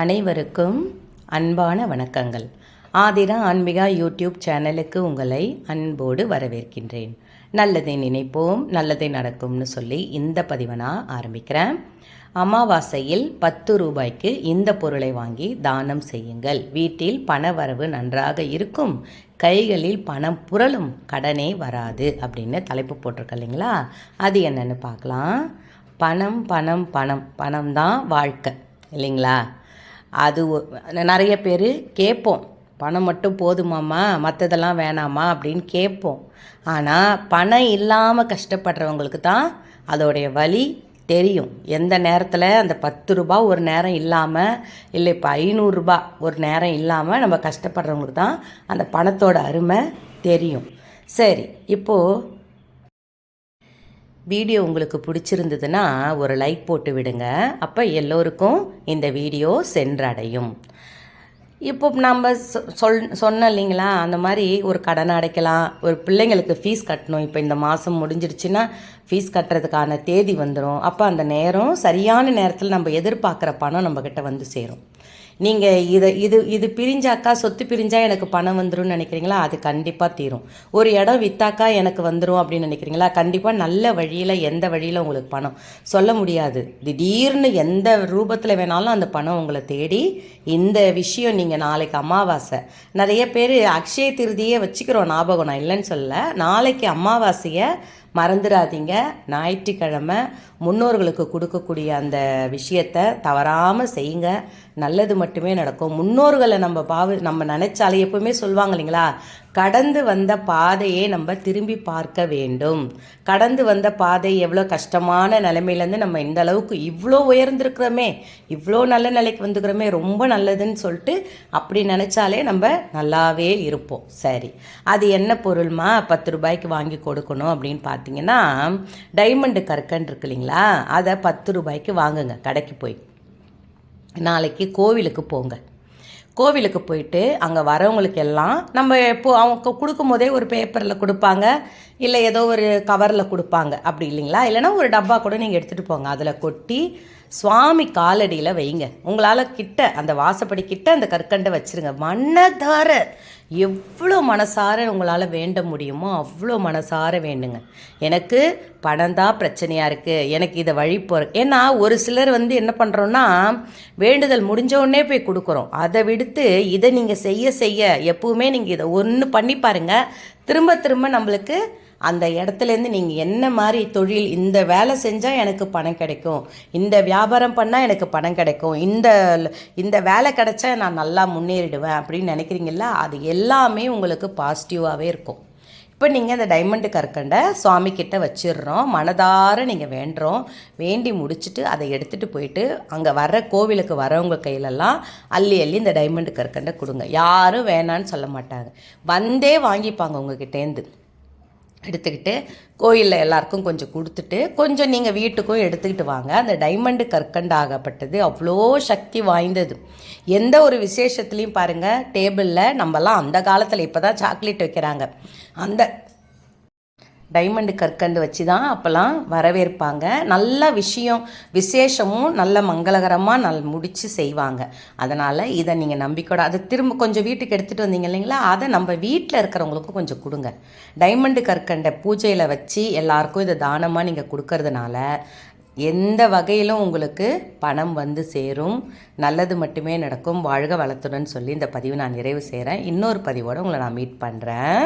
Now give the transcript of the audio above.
அனைவருக்கும் அன்பான வணக்கங்கள். ஆதிரா ஆன்மிகா யூடியூப் சேனலுக்கு உங்களை அன்போடு வரவேற்கின்றேன். நல்லதை நினைப்போம் நல்லதை நடக்கும்னு சொல்லி இந்த பதிவை நான் ஆரம்பிக்கிறேன். அமாவாசையில் பத்து ரூபாய்க்கு இந்த பொருளை வாங்கி தானம் செய்யுங்கள். வீட்டில் பண வரவு நன்றாக இருக்கும். கைகளில் பணம் புரளும். கடனே வராது அப்படின்னு தலைப்பு போட்டிருக்க இல்லைங்களா? அது என்னென்னு பார்க்கலாம். பணம் பணம் பணம். பணம் தான் வாழ்க்கை இல்லைங்களா? அது நிறைய பேர் கேட்போம் பணம் மட்டும் போதுமாம்மா மற்றதெல்லாம் வேணாமா அப்படின்னு கேட்போம் ஆனால் பணம் இல்லாமல் கஷ்டப்படுறவங்களுக்கு தான் அதோடைய வழி தெரியும். எந்த நேரத்தில் அந்த பத்து ரூபா ஒரு நேரம் இல்லாமல் இல்லை இப்போ ஐநூறுரூபா ஒரு நேரம் இல்லாமல் நம்ம கஷ்டப்படுறவங்களுக்கு தான் அந்த பணத்தோட அருமை தெரியும். சரி இப்போது வீடியோ உங்களுக்கு பிடிச்சிருந்ததுன்னா ஒரு லைக் போட்டு விடுங்க. அப்போ எல்லோருக்கும் இந்த வீடியோ சென்றடையும். இப்போ நம்ம சொ- சொல் சொன்னோம் இல்லைங்களா? அந்த மாதிரி ஒரு கடன் அடைக்கலாம் ஒரு பிள்ளைங்களுக்கு ஃபீஸ் கட்டணும். இப்போ இந்த மாதம் முடிஞ்சிடுச்சுன்னா ஃபீஸ் கட்டுறதுக்கான தேதி வந்துடும் அப்போ அந்த நேரம் சரியான நேரத்தில் நம்ம எதிர்பார்க்குற பணம் நம்மக்கிட்ட வந்து சேரும். நீங்கள் இதை இது இது பிரிஞ்சாக்கா சொத்து பிரிஞ்சால் எனக்கு பணம் வந்துடும் நினைக்கிறீங்களா? அது கண்டிப்பாக தீரும். ஒரு இடம் வித்தாக்கா எனக்கு வந்துடும் அப்படின்னு நினைக்கிறீங்களா? கண்டிப்பாக நல்ல வழியில் எந்த வழியில் உங்களுக்கு பணம்? சொல்ல முடியாது. திடீர்னு எந்த ரூபத்தில் வேணாலும் அந்த பணம் உங்களை தேடி இந்த விஷயம் நீங்கள் நாளைக்கு அமாவாசை. நிறைய பேர் அக்ஷய திருதியே வச்சுக்கிறோம் ஞாபகம் நான் இல்லைன்னு சொல்லலை. நாளைக்கு அமாவாசையை மறந்துடாதீங்க. ஞாயிற்றுக்கிழமை முன்னோர்களுக்கு கொடுக்கக்கூடிய அந்த விஷயத்தை தவறாமல் செய்யுங்க. நல்லது மட்டுமே நடக்கும். முன்னோர்களை நம்ம பாவு நம்ம நினைச்சாலே எப்பவுமே சொல்லுவாங்க இல்லைங்களா? கடந்து வந்த பாதையை நம்ம திரும்பி பார்க்க வேண்டும். கடந்து வந்த பாதை எவ்வளோ கஷ்டமான நிலைமையிலேருந்து நம்ம இந்த அளவுக்கு இவ்வளோ உயர்ந்திருக்கிறோமே இவ்வளோ நல்ல நிலைக்கு வந்துக்கிறோமே ரொம்ப நல்லதுன்னு சொல்லிட்டு அப்படி நினச்சாலே நம்ம நல்லாவே இருப்போம். சரி. அது என்ன பொருள்மா? பத்து ரூபாய்க்கு வாங்கி கொடுக்கணும் அப்படின்னு பார்த்தீங்கன்னா டைமண்டு கற்கன் இருக்கு இல்லைங்களா? அதை பத்து ரூபாய்க்கு வாங்குங்க. கடைக்கு போய். நாளைக்கு கோவிலுக்கு போங்க. கோவிலுக்கு போயிட்டு அங்கே வரவங்களுக்கு எல்லாம் நம்ம இப்போ அவங்க கொடுக்கும் போதே ஒரு பேப்பரில் கொடுப்பாங்க. இல்லை ஏதோ ஒரு கவரில் கொடுப்பாங்க. அப்படி இல்லைங்களா? இல்லைன்னா ஒரு டப்பா கூட நீங்கள் எடுத்துகிட்டு போங்க. அதில் கொட்டி சுவாமி காலடியில் வைங்க. உங்களால் கிட்ட அந்த வாசப்படி கிட்ட அந்த கற்கண்டை வச்சிருங்க. மன்னதார எவ்வளோ மனசார உங்களால் வேண்ட முடியுமோ அவ்வளோ மனசார வேண்டுங்க. எனக்கு பணம் தான் பிரச்சனையாக இருக்குது எனக்கு இதை வழி போகிற ஏன்னா ஒரு சிலர் வந்து என்ன பண்ணுறோன்னா வேண்டுதல் முடிஞ்ச உடனே போய் கொடுக்குறோம். அதை விடுத்து இதை நீங்கள் செய்ய செய்ய எப்பவுமே நீங்கள் இதை ஒன்று பண்ணி பாருங்கள் திரும்ப திரும்ப நம்மளுக்கு அந்த இடத்துலேருந்து நீங்கள் என்ன மாதிரி தொழில் இந்த வேலை செஞ்சால் எனக்கு பணம் கிடைக்கும் இந்த வியாபாரம் பண்ணால் எனக்கு பணம் கிடைக்கும் இந்த இந்த வேலை கிடைச்சா நான் நல்லா முன்னேறிடுவேன் அப்படின்னு நினைக்கிறீங்களா அது எல்லாமே உங்களுக்கு பாசிட்டிவாகவே இருக்கும். இப்போ நீங்கள் அந்த டைமண்டு கற்கண்டை சுவாமி கிட்ட வச்சிடுறோம் மனதார நீங்கள் வேண்டுறோம் வேண்டி முடிச்சுட்டு அதை எடுத்துகிட்டு போயிட்டு அங்கே வர்ற கோவிலுக்கு வரவங்க கையிலெல்லாம் அள்ளி அள்ளி இந்த டைமண்டு கற்கண்டை கொடுங்க. யாரும் வேணான்னு சொல்ல மாட்டாங்க. வந்தே வாங்கிப்பாங்க உங்ககிட்டேருந்து எடுத்துக்கிட்டு கோயிலில் எல்லாருக்கும் கொஞ்சம் கொடுத்துட்டு கொஞ்சம் நீங்கள் வீட்டுக்கும் எடுத்துக்கிட்டு வாங்க. அந்த டைமண்டு கற்கண்டாகப்பட்டது அவ்வளோ சக்தி வாய்ந்தது. எந்த ஒரு விசேஷத்துலேயும் பாருங்கள் டேபிளில் நம்மலாம் அந்த காலத்தில் இப்போ தான் சாக்லேட் வைக்கிறாங்க. அந்த டைமண்டு கற்கண்டு வச்சு தான் அப்போல்லாம் வரவேற்பாங்க. நல்ல விஷயம் விசேஷமும் நல்ல மங்களகரமாக நல் முடித்து செய்வாங்க. அதனால் இதை நீங்கள் நம்பிக்கையோட அதை திரும்ப கொஞ்சம் வீட்டுக்கு எடுத்துகிட்டு வந்தீங்க இல்லைங்களா? அதை நம்ம வீட்டில் இருக்கிறவங்களுக்கும் கொஞ்சம் கொடுங்க. டைமண்டு கற்கண்டை பூஜையில் வச்சு எல்லாருக்கும் இதை தானமாக நீங்கள் கொடுக்கறதுனால எந்த வகையிலும் உங்களுக்கு பணம் வந்து சேரும். நல்லது மட்டுமே நடக்கும். வாழ்க வளத்துடன் சொல்லி இந்த பதிவு நான் நிறைவு செய்கிறேன் இன்னொரு பதிவோடு உங்களை நான் மீட் பண்ணுறேன்